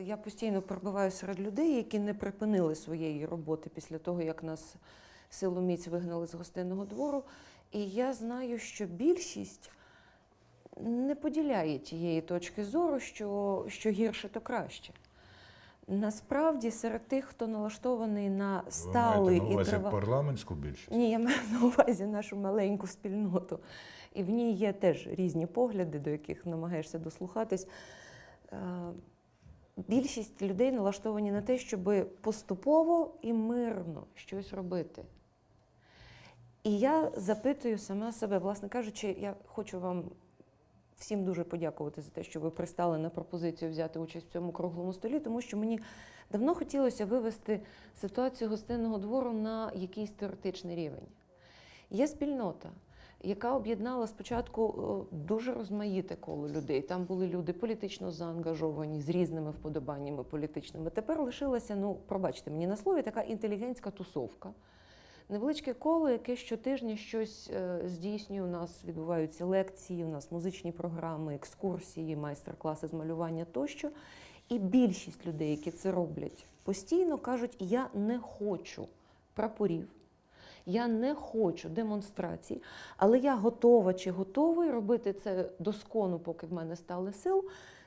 я постійно перебуваю серед людей, які не припинили своєї роботи після того, як нас силоміць вигнали з гостинного двору. І я знаю, що більшість не поділяє тієї точки зору, що, що гірше, то краще. Насправді, серед тих, хто налаштований на Ви сталий маєте на і увазі парламентську більшість? Ні, я маю на увазі нашу маленьку спільноту. І в ній є теж різні погляди, до яких намагаєшся дослухатись. Більшість людей налаштовані на те, щоб поступово і мирно щось робити. І я запитую сама себе, власне кажучи, я хочу вам всім дуже подякувати за те, що ви пристали на пропозицію взяти участь в цьому круглому столі, тому що мені давно хотілося вивести ситуацію гостинного двору на якийсь теоретичний рівень. Є спільнота, яка об'єднала спочатку е, дуже розмаїте коло людей. Там були люди політично заангажовані з різними вподобаннями політичними. Тепер лишилася, ну пробачте мені на слові, така інтелігентська тусовка. Невеличке коло, яке щотижня щось е, здійснює. У нас відбуваються лекції, у нас музичні програми, екскурсії, майстер-класи з малювання тощо. І більшість людей, які це роблять, постійно кажуть: я не хочу прапорів, я не хочу демонстрацій, але я готова чи готовий робити це доскону, поки в мене стали сил,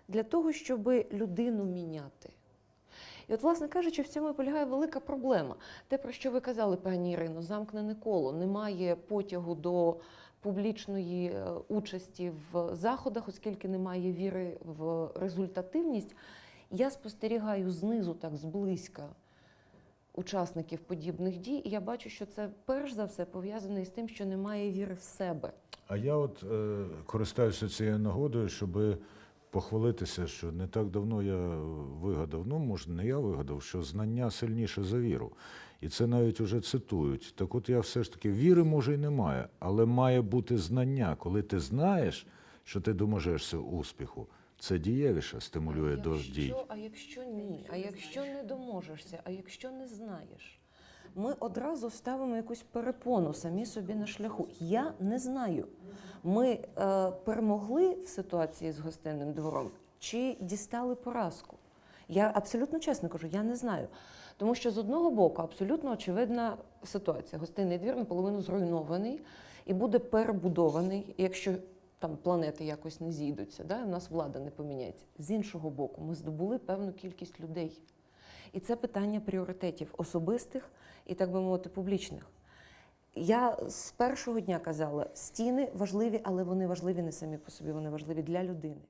для того, щоб людину міняти. І от, власне кажучи, в цьому полягає велика проблема. Те, про що ви казали, пані Ірино, замкнене коло, немає потягу до публічної е, участі в заходах, оскільки немає віри в результативність. Я спостерігаю знизу так зблизька учасників подібних дій, і я бачу, що це перш за все пов'язане із тим, що немає віри в себе. А я от е, користаюся цією нагодою, щоб похвалитися, що не так давно я вигадав, ну, може, не я вигадав, що знання сильніше за віру. І це навіть уже цитують. Так от я все ж таки віри може і немає, але має бути знання. Коли ти знаєш, що ти доможешся успіху, це дієвіше стимулює до дій. а якщо ні, а якщо не доможешся, а якщо не знаєш, ми одразу ставимо якусь перепону самі собі на шляху. Я не знаю. Ми е, перемогли в ситуації з гостинним двором чи дістали поразку? Я абсолютно чесно кажу, я не знаю. Тому що з одного боку абсолютно очевидна ситуація. Гостинний двір наполовину зруйнований і буде перебудований, якщо там планети якось не зійдуться, да, у нас влада не поміняється. З іншого боку, ми здобули певну кількість людей. І це питання пріоритетів особистих і, так би мовити, публічних. Я з першого дня казала, стіни важливі, але вони важливі не самі по собі, вони важливі для людини.